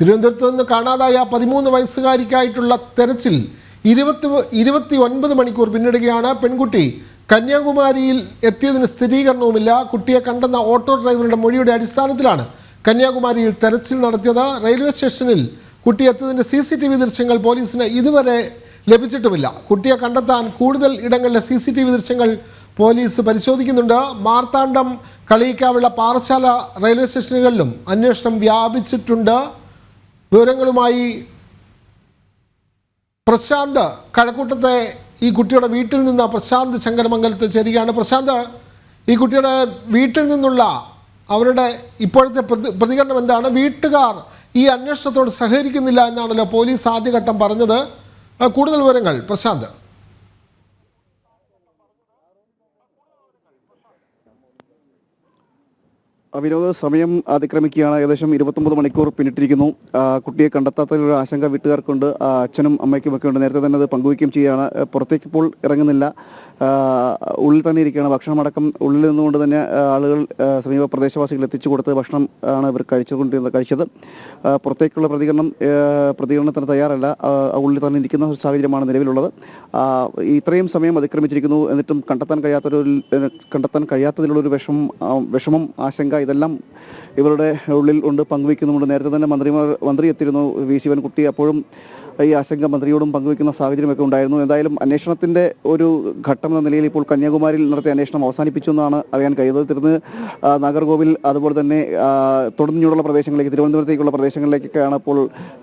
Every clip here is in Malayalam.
തിരുവനന്തപുരത്ത് നിന്ന് കാണാതായ പതിമൂന്ന് വയസ്സുകാരിക്കായിട്ടുള്ള തെരച്ചിൽ ഇരുപത്തി ഇരുപത്തി ഒൻപത് മണിക്കൂർ പിന്നിടുകയാണ്. പെൺകുട്ടി കന്യാകുമാരിയിൽ എത്തിയതിന് സ്ഥിരീകരണവുമില്ല. കുട്ടിയെ കണ്ടെന്ന ഓട്ടോ ഡ്രൈവറുടെ മൊഴിയുടെ അടിസ്ഥാനത്തിലാണ് കന്യാകുമാരിയിൽ തെരച്ചിൽ നടത്തിയത്. റെയിൽവേ സ്റ്റേഷനിൽ കുട്ടി എത്തിയതിന്റെ സി സി ടി വി ദൃശ്യങ്ങൾ പോലീസിന് ഇതുവരെ ലഭിച്ചിട്ടുമില്ല. കുട്ടിയെ കണ്ടെത്താൻ കൂടുതൽ ഇടങ്ങളിലെ സി സി ടി വി ദൃശ്യങ്ങൾ പോലീസ് പരിശോധിക്കുന്നുണ്ട്. മാർത്താണ്ഡം കളിയിക്കാവുള്ള പാറശാല റെയിൽവേ സ്റ്റേഷനുകളിലും അന്വേഷണം വ്യാപിച്ചിട്ടുണ്ട്. വിവരങ്ങളുമായി പ്രശാന്ത് കഴക്കൂട്ടത്തെ ഈ കുട്ടിയുടെ വീട്ടിൽ നിന്ന് പ്രശാന്ത് ശങ്കരമംഗലത്ത് ചേരുകയാണ്. പ്രശാന്ത് ഈ കുട്ടിയുടെ വീട്ടിൽ നിന്നുള്ള അവരുടെ ഇപ്പോഴത്തെ പ്രതികരണം എന്താണ്? വീട്ടുകാർ ഈ അന്വേഷണത്തോട് സഹകരിക്കുന്നില്ല എന്നാണല്ലോ പോലീസ് ആദ്യഘട്ടം പറഞ്ഞത്. കൂടുതൽ വിവരങ്ങൾ പ്രശാന്ത് ആ, വിനോദ സമയം അതിക്രമിക്കുകയാണ്. ഏകദേശം ഇരുപത്തൊമ്പത് മണിക്കൂർ പിന്നിട്ടിരിക്കുന്നു. കുട്ടിയെ കണ്ടെത്താത്തതിലൊരു ആശങ്ക വീട്ടുകാർക്കുണ്ട്. അച്ഛനും അമ്മയ്ക്കും ഒക്കെ ഉണ്ട്. നേരത്തെ തന്നെ അത് പങ്കുവയ്ക്കുകയും ചെയ്യുകയാണ്. പുറത്തേക്ക് ഇപ്പോൾ ഇറങ്ങുന്നില്ല. ഉള്ളിൽ തന്നെ ഇരിക്കുകയാണ്. ഭക്ഷണമടക്കം ഉള്ളിൽ നിന്നുകൊണ്ട് തന്നെ ആളുകൾ സമീപ പ്രദേശവാസികൾ എത്തിച്ചു കൊടുത്ത് ഭക്ഷണം ആണ് ഇവർ കഴിച്ചുകൊണ്ടിരുന്നത് കഴിച്ചത്. പുറത്തേക്കുള്ള പ്രതികരണം പ്രതികരണത്തിന് തയ്യാറല്ല. ഉള്ളിൽ തന്നെ ഇരിക്കുന്ന സാഹചര്യമാണ് നിലവിലുള്ളത്. ഇത്രയും സമയം അതിക്രമിച്ചിരിക്കുന്നു. എന്നിട്ടും കണ്ടെത്താൻ കഴിയാത്തൊരു കണ്ടെത്താൻ കഴിയാത്തതിലുള്ളൊരു വിഷമം വിഷമം ആശങ്ക ഇതെല്ലാം ഇവരുടെ ഉള്ളിൽ ഉണ്ട് പങ്കുവയ്ക്കുന്നുണ്ട് നേരത്തെ തന്നെ മന്ത്രിമാർ മന്ത്രി എത്തിയിരുന്നു വി. ശിവൻകുട്ടി. അപ്പോഴും ഈ ആശങ്ക മന്ത്രിയോടും പങ്കുവയ്ക്കുന്ന സാഹചര്യമൊക്കെ ഉണ്ടായിരുന്നു. എന്തായാലും അന്വേഷണത്തിന്റെ ഒരു ഘട്ടം എന്ന നിലയിൽ ഇപ്പോൾ കന്യാകുമാരിയിൽ നടത്തിയ അന്വേഷണം അവസാനിപ്പിച്ചു എന്നാണ് അറിയാൻ കഴിയുന്നത്. തിരുന്ന് നാഗർകോവിൽ അതുപോലെ തന്നെ തുടർന്നുള്ള പ്രദേശങ്ങളിലേക്ക് തിരുവനന്തപുരത്തേക്കുള്ള പ്രദേശങ്ങളിലേക്കൊക്കെയാണ് ഇപ്പോൾ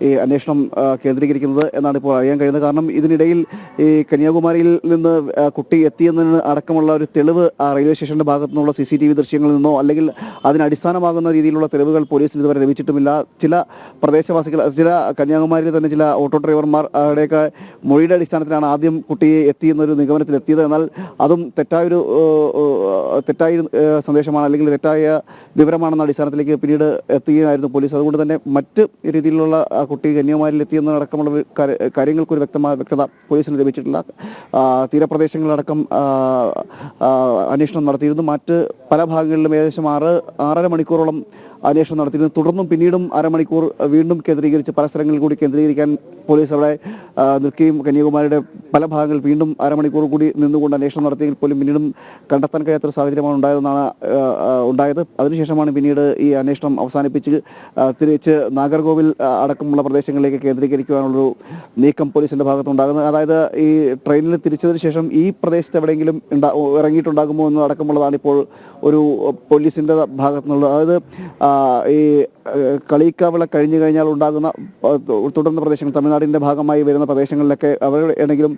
ഈ അന്വേഷണം കേന്ദ്രീകരിക്കുന്നത് എന്നാണ് ഇപ്പോൾ അറിയാൻ കഴിയുന്നത്. കാരണം ഇതിനിടയിൽ ഈ കന്യാകുമാരിയിൽ നിന്ന് കുട്ടി എത്തിയെന്നതിന് അടക്കമുള്ള ഒരു തെളിവ് ആ റെയിൽവേ സ്റ്റേഷന്റെ ഭാഗത്തു നിന്നുള്ള സി സി ടി വി ദൃശ്യങ്ങളിൽ നിന്നോ അല്ലെങ്കിൽ അതിനടിസ്ഥാനമാകുന്ന രീതിയിലുള്ള തെളിവുകൾ പോലീസിന് ഇതുവരെ ലഭിച്ചിട്ടുമില്ല. ചില പ്രദേശവാസികൾ ചില കന്യാകുമാരിയിൽ തന്നെ ചില ഓട്ടോ ഡ്രൈവർമാർ അവിടെയൊക്കെ മൊഴിയുടെ അടിസ്ഥാനത്തിലാണ് ആദ്യം കുട്ടിയെ എത്തിയെന്നൊരു നിഗമനത്തിൽ എത്തിയത് എന്നാൽ അതും തെറ്റായൊരു തെറ്റായ സന്ദേശമാണ് അല്ലെങ്കിൽ തെറ്റായ വിവരമാണെന്ന അടിസ്ഥാനത്തിലേക്ക് പിന്നീട് എത്തുകയായിരുന്നു പോലീസ്. അതുകൊണ്ട് തന്നെ മറ്റ് രീതിയിലുള്ള ആ കുട്ടി കന്യാകുമാരിയിൽ എത്തിയെന്നടക്കമുള്ള കാര്യങ്ങൾക്കൊരു വ്യക്തമായ വ്യക്തത പോലീസിന് ലഭിച്ചിട്ടില്ല. തീരപ്രദേശങ്ങളിലടക്കം അന്വേഷണം നടത്തിയിരുന്നു. മറ്റ് പല ഭാഗങ്ങളിലും ഏകദേശം ആറ് ആറര മണിക്കൂറോളം അന്വേഷണം നടത്തിയിരുന്നു. തുടർന്നും പിന്നീടും അരമണിക്കൂർ വീണ്ടും കേന്ദ്രീകരിച്ച് പല സ്ഥലങ്ങളിൽ കൂടി കേന്ദ്രീകരിക്കാൻ പോലീസ് അവിടെ നിൽക്കുകയും കന്യാകുമാരിയുടെ പല ഭാഗങ്ങളിൽ വീണ്ടും അരമണിക്കൂർ കൂടി നിന്നുകൊണ്ട് അന്വേഷണം നടത്തിയെങ്കിൽ പോലും പിന്നീടും കണ്ടെത്താൻ കഴിയാത്തൊരു സാഹചര്യമാണ് ഉണ്ടായതെന്നാണ് ഉണ്ടായത്. അതിനുശേഷമാണ് പിന്നീട് ഈ അന്വേഷണം അവസാനിപ്പിച്ച് തിരിച്ച് നാഗർകോവിൽ അടക്കമുള്ള പ്രദേശങ്ങളിലേക്ക് കേന്ദ്രീകരിക്കുവാനുള്ളൊരു നീക്കം പോലീസിന്റെ ഭാഗത്തുണ്ടാകുന്നത്. അതായത് ഈ ട്രെയിനിൽ തിരിച്ചതിന് ശേഷം ഈ പ്രദേശത്ത് എവിടെയെങ്കിലും ഇറങ്ങിയിട്ടുണ്ടാകുമോ എന്ന് അടക്കമുള്ളതാണ് ഇപ്പോൾ ഒരു പോലീസിന്റെ ഭാഗത്തു നിന്നുള്ള അതായത് ഈ കളിക്കാവിള കഴിഞ്ഞു കഴിഞ്ഞാൽ ഉണ്ടാകുന്ന തുടർന്ന് പ്രദേശങ്ങൾ തമിഴ്നാടിന്റെ ഭാഗമായി വരുന്ന പ്രദേശങ്ങളിലൊക്കെ അവർ എവിടെയെങ്കിലും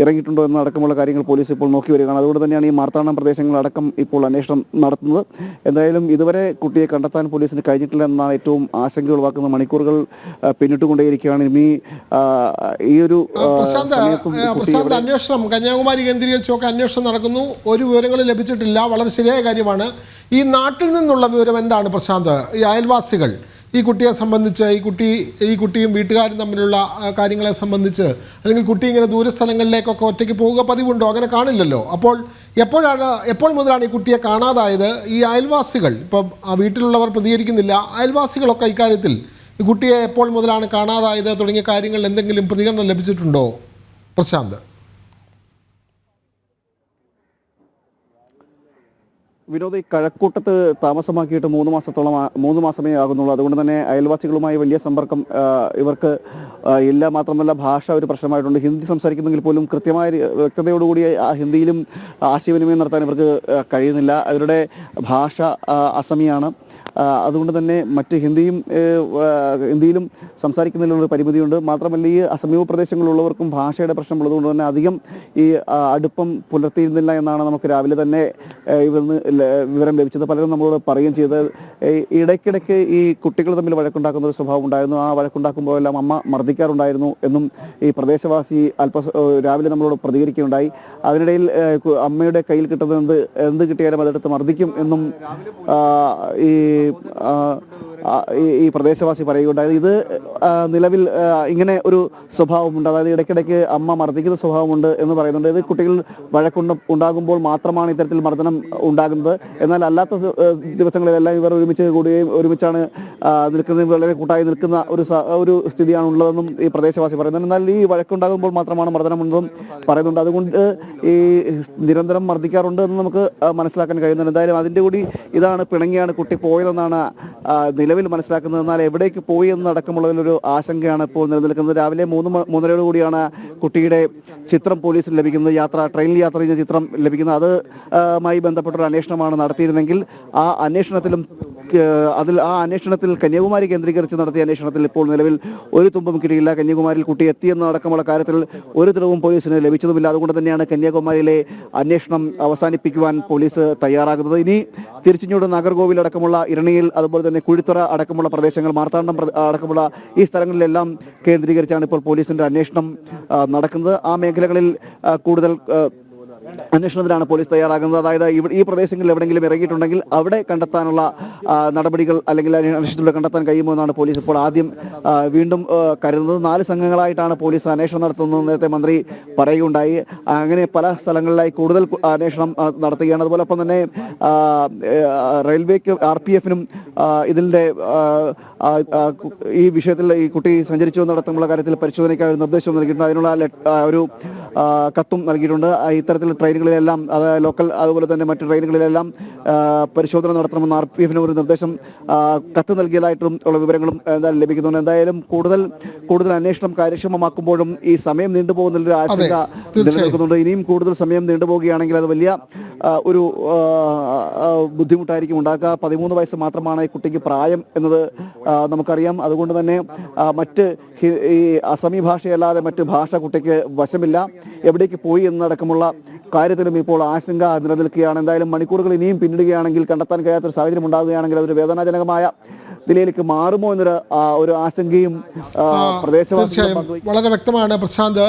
ഇറങ്ങിയിട്ടുണ്ടോ എന്ന് അടക്കമുള്ള കാര്യങ്ങൾ പോലീസ് ഇപ്പോൾ നോക്കി വരികയാണ്. അതുകൊണ്ട് തന്നെയാണ് ഈ മാർത്താണ്ഡം പ്രദേശങ്ങളടക്കം ഇപ്പോൾ അന്വേഷണം നടത്തുന്നത്. എന്തായാലും ഇതുവരെ കുട്ടിയെ കണ്ടെത്താൻ പോലീസിന് കഴിഞ്ഞിട്ടില്ല എന്നാണ് ഏറ്റവും ആശങ്ക ഉളവാക്കുന്ന മണിക്കൂറുകൾ പിന്നിട്ടുകൊണ്ടേയിരിക്കുകയാണ്. ഇനി ഈ ഒരു പ്രശാന്ത് അന്വേഷണം. കന്യാകുമാരി കേന്ദ്രീകരിച്ചൊക്കെ അന്വേഷണം നടക്കുന്നു. ഒരു വിവരങ്ങളും ലഭിച്ചിട്ടില്ല. വളരെ ശരിയായ കാര്യമാണ്. ഈ നാട്ടിൽ നിന്നുള്ള വിവരം എന്താണ് പ്രശാന്ത്? ഈ അയൽവാസികൾ. ഈ കുട്ടിയെ സംബന്ധിച്ച് ഈ കുട്ടി ഈ കുട്ടിയും വീട്ടുകാരും തമ്മിലുള്ള കാര്യങ്ങളെ സംബന്ധിച്ച് അല്ലെങ്കിൽ കുട്ടി ഇങ്ങനെ ദൂരസ്ഥലങ്ങളിലേക്കൊക്കെ ഒറ്റയ്ക്ക് പോവുക പതിവുണ്ടോ? അങ്ങനെ കാണില്ലല്ലോ. അപ്പോൾ എപ്പോഴാണ് എപ്പോൾ മുതലാണ് ഈ കുട്ടിയെ കാണാതായത്? ഈ അയൽവാസികൾ ഇപ്പം ആ വീട്ടിലുള്ളവർ പ്രതികരിക്കുന്നില്ല. അയൽവാസികളൊക്കെ ഇക്കാര്യത്തിൽ ഈ കുട്ടിയെ എപ്പോൾ മുതലാണ് കാണാതായത്? തുടങ്ങിയ കാര്യങ്ങളിൽ എന്തെങ്കിലും പ്രതികരണം ലഭിച്ചിട്ടുണ്ടോ? പ്രശാന്ത്. വിനോദ് ഈ കഴക്കൂട്ടത്ത് താമസമാക്കിയിട്ട് മൂന്ന് മാസത്തോളം മൂന്ന് മാസമേ ആകുന്നുള്ളൂ. അതുകൊണ്ട് തന്നെ അയൽവാസികളുമായി വലിയ സമ്പർക്കം ഇവർക്ക് ഇല്ല മാത്രമല്ല ഭാഷ ഒരു പ്രശ്നമായിട്ടുണ്ട്. ഹിന്ദി സംസാരിക്കുന്നെങ്കിൽ പോലും കൃത്യമായ വ്യക്തതയോടുകൂടി ആ ഹിന്ദിയിലും ആശയവിനിമയം നടത്താൻ ഇവർക്ക് കഴിയുന്നില്ല. അവരുടെ ഭാഷ അസമിയാണ്. അതുകൊണ്ട് തന്നെ മറ്റ് ഹിന്ദിയും ഹിന്ദിയിലും സംസാരിക്കുന്നതിലുള്ള പരിമിതിയുണ്ട്. മാത്രമല്ല ഈ സമീപ പ്രദേശങ്ങളിലുള്ളവർക്കും ഭാഷയുടെ പ്രശ്നമുള്ളതുകൊണ്ട് തന്നെ അധികം ഈ അടുപ്പം പുലർത്തിയിരുന്നില്ല എന്നാണ് നമുക്ക് രാവിലെ തന്നെ ഇവിടുന്ന് വിവരം ലഭിച്ചത്. പലരും നമ്മളോട് പറയുകയും ചെയ്തത് ഇടയ്ക്കിടയ്ക്ക് ഈ കുട്ടികൾ തമ്മിൽ വഴക്കുണ്ടാക്കുന്ന ഒരു സ്വഭാവം ഉണ്ടായിരുന്നു. ആ വഴക്കുണ്ടാക്കുമ്പോഴെല്ലാം അമ്മ മർദ്ദിക്കാറുണ്ടായിരുന്നു എന്നും ഈ പ്രദേശവാസി അല്പ രാവിലെ നമ്മളോട് പ്രതികരിക്കുകയുണ്ടായി. അതിനിടയിൽ അമ്മയുടെ കയ്യിൽ കിട്ടുന്നത് എന്ത് എന്ത് കിട്ടിയാലും അതെടുത്ത് മർദ്ദിക്കും എന്നും ഈ ഈ- പ്രദേശവാസി പറയുകയുണ്ടായത് ഇത് നിലവിൽ ഇങ്ങനെ ഒരു സ്വഭാവമുണ്ട്. അതായത് ഇടയ്ക്കിടയ്ക്ക് അമ്മ മർദ്ദിക്കുന്ന സ്വഭാവമുണ്ട് എന്ന് പറയുന്നുണ്ട്. ഇത് കുട്ടികൾ വഴക്കുണ്ട് ഉണ്ടാകുമ്പോൾ മാത്രമാണ് ഇത്തരത്തിൽ മർദ്ദനം ഉണ്ടാകുന്നത്. എന്നാൽ അല്ലാത്ത ദിവസങ്ങളിലെല്ലാം ഇവർ ഒരുമിച്ച് കൂടുകയും ഒരുമിച്ചാണ് നിൽക്കുന്നത്. വളരെ കൂട്ടായി നിൽക്കുന്ന ഒരു ഒരു സ്ഥിതിയാണ് ഉള്ളതെന്നും ഈ പ്രദേശവാസി പറയുന്നത് എന്നാൽ ഈ വഴക്കുണ്ടാകുമ്പോൾ മാത്രമാണ് മർദ്ദനമുണ്ടെന്നും പറയുന്നുണ്ട്. അതുകൊണ്ട് ഈ നിരന്തരം മർദ്ദിക്കാറുണ്ട് എന്ന് നമുക്ക് മനസ്സിലാക്കാൻ കഴിയുന്നുണ്ട്. എന്തായാലും അതിന്റെ കൂടി ഇതാണ് പിണങ്ങിയാണ് കുട്ടി പോയതെന്നാണ് നിലവിൽ മനസ്സിലാക്കുന്നത്. എന്നാൽ എവിടേക്ക് പോയി എന്നടക്കമുള്ളതിലൊരു ആശങ്കയാണ് ഇപ്പോൾ നിലനിൽക്കുന്നത്. രാവിലെ മൂന്ന് മൂന്നരയോട് കൂടിയാണ് കുട്ടിയുടെ ചിത്രം പോലീസിന് ലഭിക്കുന്നത്. യാത്ര ട്രെയിനിൽ യാത്ര ചെയ്യുന്ന ചിത്രം ലഭിക്കുന്നത്. അത് മായി ബന്ധപ്പെട്ടൊരു അന്വേഷണമാണ് നടത്തിയിരുന്നെങ്കിൽ ആ അന്വേഷണത്തിലും അതിൽ ആ അന്വേഷണത്തിൽ കന്യാകുമാരി കേന്ദ്രീകരിച്ച് നടത്തിയ അന്വേഷണത്തിൽ ഇപ്പോൾ നിലവിൽ ഒരു തുമ്പും കിട്ടിയില്ല. കന്യാകുമാരിയിൽ കുട്ടി എത്തിയെന്നടക്കമുള്ള കാര്യത്തിൽ ഒരു തെളിവും പോലീസിന് ലഭിച്ചതുമില്ല. അതുകൊണ്ട് തന്നെയാണ് കന്യാകുമാരിയിലെ അന്വേഷണം അവസാനിപ്പിക്കുവാൻ പോലീസ് തയ്യാറാകുന്നത്. ഇനി തിരിച്ചിഞ്ഞോട് നാഗർകോവിൽ അടക്കമുള്ള ഇരണിയിൽ അതുപോലെ തന്നെ കുഴിത്തുറ അടക്കമുള്ള പ്രദേശങ്ങൾ മാർത്താണ്ഡം അടക്കമുള്ള സ്ഥലങ്ങളിലെല്ലാം കേന്ദ്രീകരിച്ചാണ് ഇപ്പോൾ പോലീസിന്റെ അന്വേഷണം നടക്കുന്നത്. ആ മേഖലകളിൽ കൂടുതൽ അന്വേഷണത്തിലാണ് പോലീസ് തയ്യാറാകുന്നത്. അതായത് ഈ പ്രദേശങ്ങളിൽ എവിടെയെങ്കിലും ഇറങ്ങിയിട്ടുണ്ടെങ്കിൽ അവിടെ കണ്ടെത്താനുള്ള നടപടികൾ അല്ലെങ്കിൽ അന്വേ- അന്വേഷണത്തിലൂടെ കണ്ടെത്താൻ കഴിയുമോ എന്നാണ് പോലീസ് ഇപ്പോൾ ആദ്യം വീണ്ടും കരുതുന്നത്. നാല് സംഘങ്ങളായിട്ടാണ് പോലീസ് അന്വേഷണം നടത്തുന്നത് നേരത്തെ മന്ത്രി പറയുകയുണ്ടായി. അങ്ങനെ പല സ്ഥലങ്ങളിലായി കൂടുതൽ അന്വേഷണം നടത്തുകയാണ്. അതുപോലൊപ്പം തന്നെ റെയിൽവേക്ക് ആർ പി എഫിനും ഇതിന്റെ ഈ വിഷയത്തിൽ ഈ കുട്ടി സഞ്ചരിച്ചു നടത്തുന്ന കാര്യത്തിൽ പരിശോധനയ്ക്കായി നിർദ്ദേശം നൽകിയിട്ടുണ്ട്. അതിനുള്ള ഒരു കത്തും നൽകിയിട്ടുണ്ട്. ഇത്തരത്തിൽ ട്രെയിനുകളിലെല്ലാം അത് ലോക്കൽ അതുപോലെ തന്നെ മറ്റു ട്രെയിനുകളിലെല്ലാം പരിശോധന നടത്തണമെന്ന് ആർ പി എഫിന് ഒരു നിർദ്ദേശം കത്ത് നൽകിയതായിട്ടും ഉള്ള വിവരങ്ങളും എന്തായാലും ലഭിക്കുന്നുണ്ട്. എന്തായാലും കൂടുതൽ കൂടുതൽ അന്വേഷണം കാര്യക്ഷമമാക്കുമ്പോഴും ഈ സമയം നീണ്ടുപോകുന്നതിലൊരു ആശങ്ക. നിലനിൽക്കുന്നുണ്ട്. ഇനിയും കൂടുതൽ സമയം നീണ്ടുപോവുകയാണെങ്കിൽ അത് വലിയ ഒരു ബുദ്ധിമുട്ടായിരിക്കും ഉണ്ടാക്കുക. പതിമൂന്ന് വയസ്സ് മാത്രമാണ് ഈ കുട്ടിക്ക് പ്രായം എന്നത് നമുക്കറിയാം. അതുകൊണ്ട് തന്നെ മറ്റ് ഈ അസമി ഭാഷയല്ലാതെ മറ്റ് ഭാഷ കുട്ടിക്ക് വശമില്ല. എവിടേക്ക് പോയി എന്നടക്കമുള്ള കാര്യത്തിലും ഇപ്പോൾ ആശങ്ക നിലനിൽക്കുകയാണ്. എന്തായാലും മണിക്കൂറുകൾ ഇനിയും പിന്നിടുകയാണെങ്കിൽ കണ്ടെത്താൻ കഴിയാത്തൊരു സാഹചര്യം ഉണ്ടാകുകയാണെങ്കിൽ അതൊരു വേദനാജനകമായ നിലയിലേക്ക് മാറുമോ എന്നൊരു ഒരു ആശങ്കയും പ്രദേശവാസികൾ വളരെ വ്യക്തമാണ് പ്രശാന്ത്.